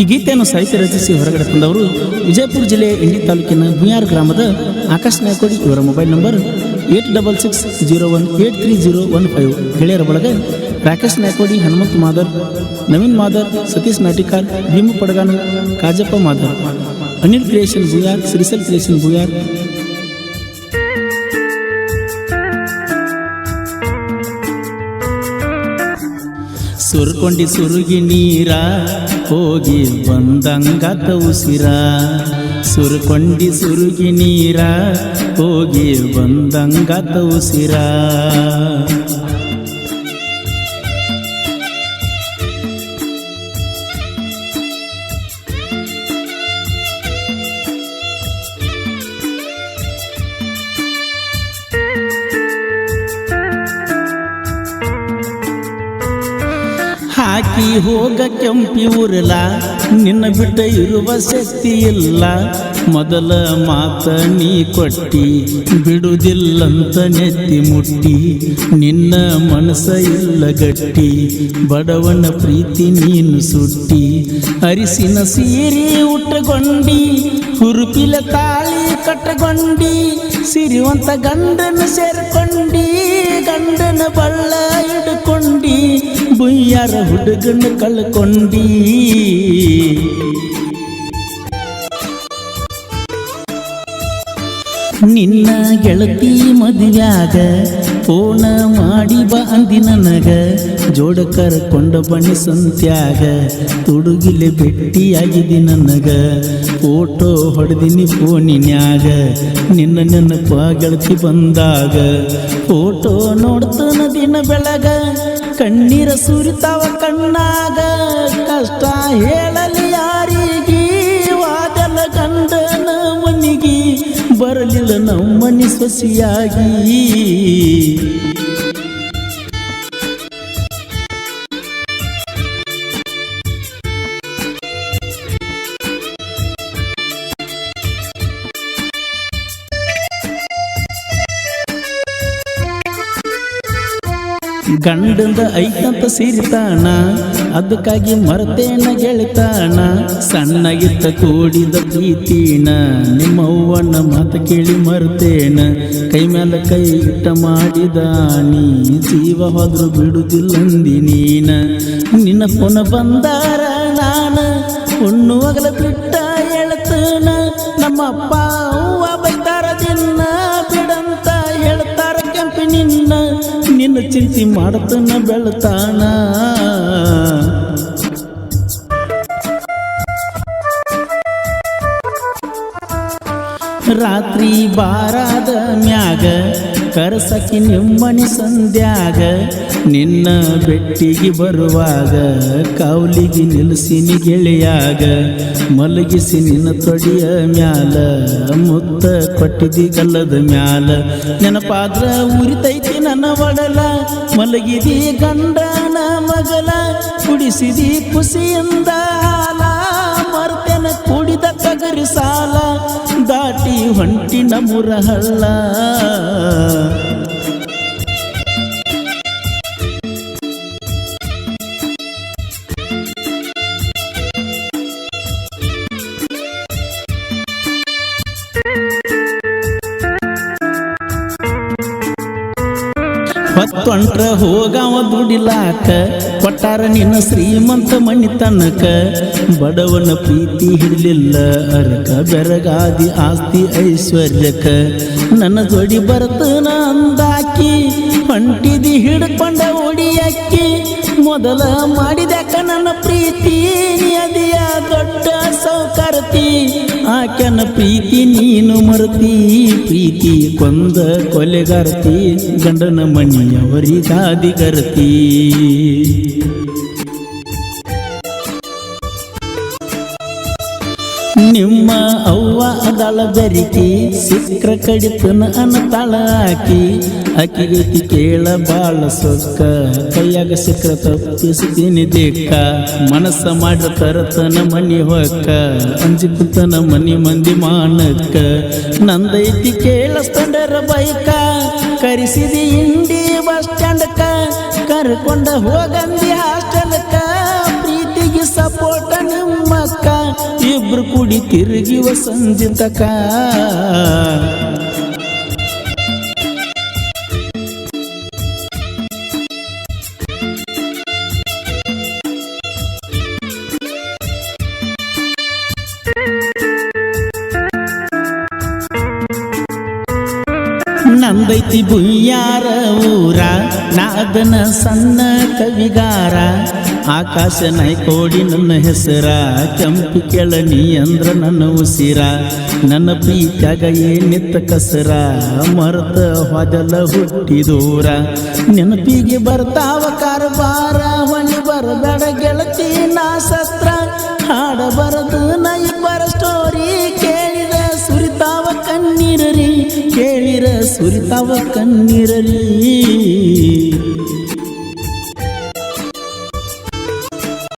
ಈ ಗೀತೆಯನ್ನು ಸಾಹಿತ್ಯ ರಚಿಸಿ ಹೊರಗಡೆ ತಂದವರು ವಿಜಯಪುರ ಜಿಲ್ಲೆಯ ಇಂಡಿ ತಾಲೂಕಿನ ಗುಯಾರ್ ಗ್ರಾಮದ ಆಕಾಶ್ ನಾಯಕೋಡಿ. ಇವರ mobile number eight double six zero one eight three zero one five. ಗೆಳೆಯರ ಬಳಗ ರಾಕೇಶ್ ನಾಯಕೋಡಿ, ಹನುಮಂತ್ ಮಾದರ್, ನವೀನ್ ಮಾದರ್, ಸತೀಶ್ ನಾಟಿಕಾರ್, ಭೀಮು ಪಡಗಾನ, ಕಾಜಪ್ಪ ಮಾದರ್. ಅನಿಲ್ ಕ್ರಿಯೇಷನ್ ಭೂಯಾರ್ ಶ್ರೀಸಲ್ ಕ್ರಿಯೇಷನ್ ಭುಯಾರ್ ಸುರ್ಕೊಂಡಿ ಸುರುಗಿ ನೀರ ಹೋಗಿ ಬಂದಂಗಾತ ಉಸಿರ ಸುರ್ಕೊಂಡಿ ಸುರುಗಿ ನೀರ ಹೋಗಿ ಬಂದಂಗಾತ ಉಸಿರ ಹಾಕಿ ಹೋಗ ಕೆಂಪಿ ಉರಲ ನಿನ್ನ ಬಿಟ್ಟ ಇರುವ ಶಕ್ತಿ ಇಲ್ಲ. ಮೊದಲ ಮಾತ ನೀ ಕೊಟ್ಟಿ ಬಿಡುದಿಲ್ಲಂತ ನೆತ್ತಿ ಮುಟ್ಟಿ. ನಿನ್ನ ಮನಸ್ಸ ಇಲ್ಲ ಗಟ್ಟಿ, ಬಡವನ ಪ್ರೀತಿ ನೀನು ಸುಟ್ಟಿ. ಅರಿಸಿನ ಸೀರೆ ಊಟಗೊಂಡಿ ಹುರುಪಿಲ ತಾಳಿ ಕಟ್ಟಗೊಂಡಿ ಸಿರಿವಂತ ಗಂಡನ ಸೇರ್ಕೊಂಡಿ, ಗಂಡನ ಬಳ್ಳ ಹಿಡ್ಕೊಂಡಿ. ಬುಯ್ಯಾರ ಹುಡುಗನ ಕಳ್ಕೊಂಡಿ. ನಿನ್ನ ಗೆಳತಿ ಮದುವ್ಯಾಗ ಫೋನ ಮಾಡಿ ಬಂದಿ ನನಗ. ಜೋಡ ಕರ್ಕೊಂಡ ಬಣಿ ಸಂತ್ಯಾಗ, ತುಡುಗಿಲೆ ಭೆಟ್ಟಿಯಾಗಿದಿ ನನಗ. ಫೋಟೋ ಹೊಡೆದಿನಿ ಫೋನಿನ್ಯಾಗ, ನಿನ್ನ ನೆನಪ ಗೆಳತಿ ಬಂದಾಗ. ಫೋಟೋ ನೋಡ್ತಾನ ದಿನ ಬೆಳಗ ಕಣ್ಣೀರ ಸುರಿತಾವ ಕಣ್ಣಾಗ. ಕಷ್ಟ ಹೇಳಲಿ ಯಾರಿಗೆ? ವಾದಲ ಗಂಡನ ಮನಿಗಿ ಬರಲಿಲ್ಲ ನಮ್ಮನಿ ಸೊಸಿಯಾಗಿ. ಗಂಡಂದ ಐತಂತ ಸಿರಿತಾಣ ಅದಕ್ಕಾಗಿ ಮರ್ತೇನ ಗೆಳಿತಾಣ, ಸಣ್ಣಗಿತ್ತ ಕೂಡಿದ ಪ್ರೀತಿನ, ನಿಮ್ಮವ್ವನ ಮಾತು ಕೇಳಿ ಮರ್ತೇನ ಕೈ ಮೇಲೆ ಕೈ ಇಟ್ಟ ಮಾಡಿದ ನೀ, ಜೀವ ಹೋದ್ರು ಬಿಡುತ್ತಿಲ್ಲಂದಿ ನೀನ. ನಿನ್ನ ಪುನ ಬಂದಾರ ನಾನ ಅಗಲ ಬಿಟ್ಟ ಹೇಳ್ತಾನ ನಮ್ಮ ಅಪ್ಪ ನಿನ್ನ ಚಿಂತೆ ಮಾಡ್ತಾನ ಬೆಳತಾನ. ರಾತ್ರಿ ಬಾರಾದ ಮ್ಯಾಗ ಕರಸಕಿ ನಿಮ್ಮನಿ ಸಂಧ್ಯಾಗ, ನಿನ್ನ ಬೆಟ್ಟಿಗೆ ಬರುವಾಗ ಕಾವಲಿಗೆ ನಿಲ್ಲಿಸಿನಿ ಗೆಳೆಯಾಗ, ಮಲಗಿಸಿ ನಿನ್ನ ತೊಡಿಯ ಮ್ಯಾಲ, ಮುತ್ತ ಕೊಟ್ಟಿದಿ ಗಲ್ಲದ ಮ್ಯಾಲ. ನೆನಪಾದ್ರ ಉರಿತೈತಿ ನನ್ನ ಒಡಲ, ಮಲಗಿದಿ ಗಂಡನ ಮಗಲ, ಕುಡಿಸಿದಿ ಖುಷಿಯಿಂದ ಹಾಲ, ಮರ್ತೇನ ಕುಡಿದ ತಗರಿ ಸಾಲ. ಹೊಂಟಿನ ಮುರಹಳ್ಳ ಹೊತ್ತೊಂಟ್ರ ಹೋಗವ ದುಡಿಲಾಕ ಕೊಟ್ಟಾರ ನಿನ್ನ ಶ್ರೀಮಂತ ಮಣಿ ತನಕ ಬಡವನ ಪ್ರೀತಿ ಹಿಡಲಿಲ್ಲ, ಅರ್ಕ ಬೆರಗಾದಿ ಆಸ್ತಿ ಐಶ್ವರ್ಯಕ. ನನ್ನ ಜೋಡಿ ಬರ್ತನ ಅಂದಾಕಿ ಹೊಂಟಿದಿ ಹಿಡ್ಕೊಂಡ ಒಡಿಯಕ್ಕಿ ಮೊದಲ ಮಾಡಿದ್ಯಾಕ ನನ್ನ ಪ್ರೀತಿ ನಿಯದಿಯ ದೊಡ್ಡ ಸೌಕರ್ತಿ. ಆಕೆನ ಪ್ರೀತಿ ನೀನು ಮರತಿ, ಪ್ರೀತಿ ಕೊಂದ ಕೊಲೆಗರ್ತಿ ಗಂಡನ ಮಣಿಯವರಿಗಾದಿಗರ್ತಿ ನಿಮ್ಮ ಅವ್ವ ಅದಳ ಬೆರಿಕಿ ಸಿಕ್ರ ಕಡಿತನ ಅನ್ನತಾಳ ಹಾಕಿ ಅಕ್ಕಿಗೈತಿ ಕೇಳ ಬಾಳ ಸೊಕ್ಕ, ಕೈಯಾಗ ಸಿಕ್ರ ತಪ್ಪಿಸ್ತೀನಿ ದಿಕ್ಕ ಮನಸ್ಸ ಮಾಡ ತರತನ ಮನಿ ಹೊಕ್ಕ ಅಂಜಿ ಕುಂತನ ಮನಿ ಮಂದಿ ಮಾನಕ್ಕ. ನಂದೈತಿ ಕೇಳ ಸ್ಪೆಂಡರ ಬೈಕ, ಕರಿಸಿದಿ ಇಂಡಿ ಬಸ್ ಸ್ಟ್ಯಾಂಡ್ಕ ಕರ್ಕೊಂಡ ಹೋಗಂದಿ ಇಬ್ರು ಕೂಡಿ ತಿರುಗಿವ ಸಂಜಿತಕ ನಂದೈತಿ ಬುಯ್ಯಾರ ಊರ ನಾದನ ಸಣ್ಣ ಕವಿಗಾರ ಆಕಾಶ ನೈಕೋಡಿ ನನ್ನ ಹೆಸರ, ಕೆಂಪು ಕೆಳನಿ ಅಂದ್ರ ನನ್ನ ಉಸಿರ. ನನ್ನ ಪ್ರೀತ್ಯಾಗ ಏನಿತ್ತ ಕಸರ, ಮರದ ಹೊದಲ ಹುಟ್ಟಿದೂರ ನೆನಪಿಗೆ ಬರ್ತಾವ ಕಾರಬಾರ ಹೊಲಿ ಬರಬೇಡ ಗೆಳತಿ ನಾ ಸತ್ರ. ಹಾಡ ಬರದು ನೈ ಇಬ್ಬರ ಸ್ಟೋರಿ ಕೇಳಿದ ಸುರಿತಾವ ಕಣ್ಣೀರರಿ, ಕೇಳಿರ ಸುರಿತಾವ ಕಣ್ಣೀರರಿ.